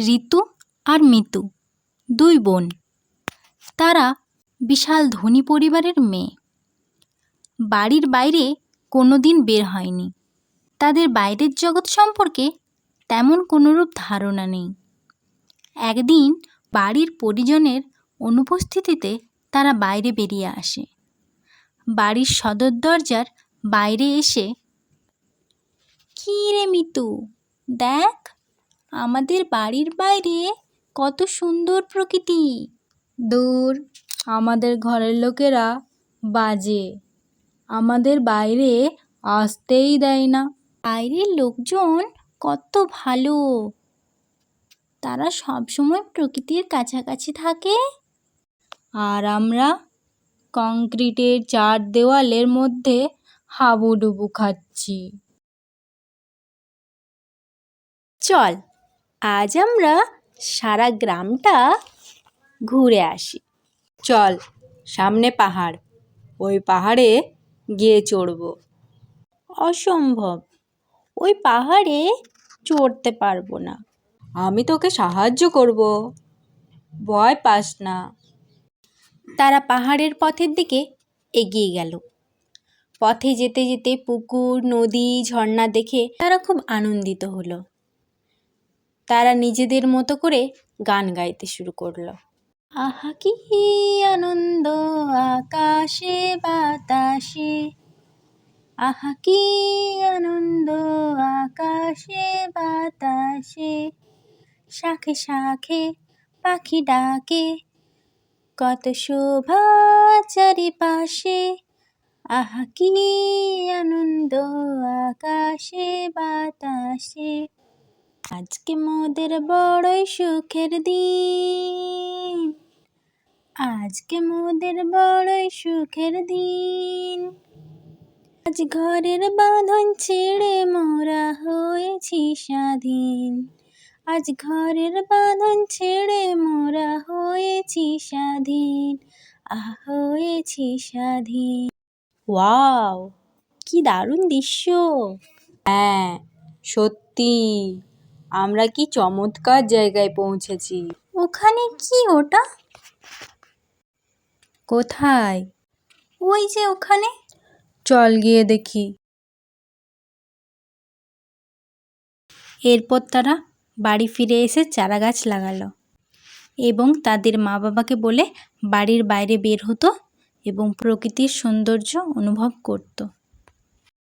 ঋতু আর মিতু, দুই বোন। তারা বিশাল ধনী পরিবারের মেয়ে। বাড়ির বাইরে কোনো দিন বের হয়নি। তাদের বাইরের জগৎ সম্পর্কে তেমন কোনোরূপ ধারণা নেই। একদিন বাড়ির পরিজনের অনুপস্থিতিতে তারা বাইরে বেরিয়ে আসে। বাড়ির সদর দরজার বাইরে এসে, কী রে মিতু, দেখ আমাদের বাড়ির বাইরে কত সুন্দর প্রকৃতি। দূর আমাদের ঘরের লোকেরা বাজে। আমাদের বাইরে আসতেই দেয় না। বাইরের লোকজন কত ভালো। তারা সবসময় প্রকৃতির কাছাকাছি থাকে। আর আমরা কংক্রিটের চার দেওয়ালের মধ্যে হাবুডুবু খাচ্ছি। চল আজ আমরা সারা গ্রামটা ঘুরে আসি। চল, সামনে পাহাড়। ওই পাহাড়ে গিয়ে চড়ব। অসম্ভব। ওই পাহাড়ে চড়তে পারব না। আমি তোকে সাহায্য করব। ভয় পাস না। তারা পাহাড়ের পথের দিকে এগিয়ে গেল। পথে যেতে যেতে পুকুর, নদী, ঝর্ণা দেখে তারা খুব আনন্দিত হলো। তারা নিজেদের মতো করে গান গাইতে শুরু করল। আহা কি আনন্দ, আকাশে, বাতাসে। আহা কি আনন্দ, আকাশে, বাতাসে। শাখে শাখে পাখি ডাকে, কত শোভা চারিপাশে। আহা কি আনন্দ, আকাশে, বাতাসে। আজকে মোদের বড়ই সুখের দিন। আজকে মোদের বড়ই সুখের দিন। আজ ঘরের বাঁধন ছেড়ে মোরা হয়েছি স্বাধীন। আজ ঘরের বাঁধন ছেড়ে মোরা হয়েছি স্বাধীন। আহ, হয়েছি স্বাধীন। ওয়াও, কি দারুণ দৃশ্য। হ্যাঁ সত্যি। আমরা কি চমৎকার জায়গায় পৌঁছেছি? ওখানে কি ওটা? কোথায়? ওই যে ওখানে। চল গিয়ে দেখি। এরপর তারা বাড়ি ফিরে এসে চারা গাছ লাগালো এবং তাদের মা বাবাকে বলে বাড়ির বাইরে বের হতো এবং প্রকৃতির সৌন্দর্য অনুভব করতো।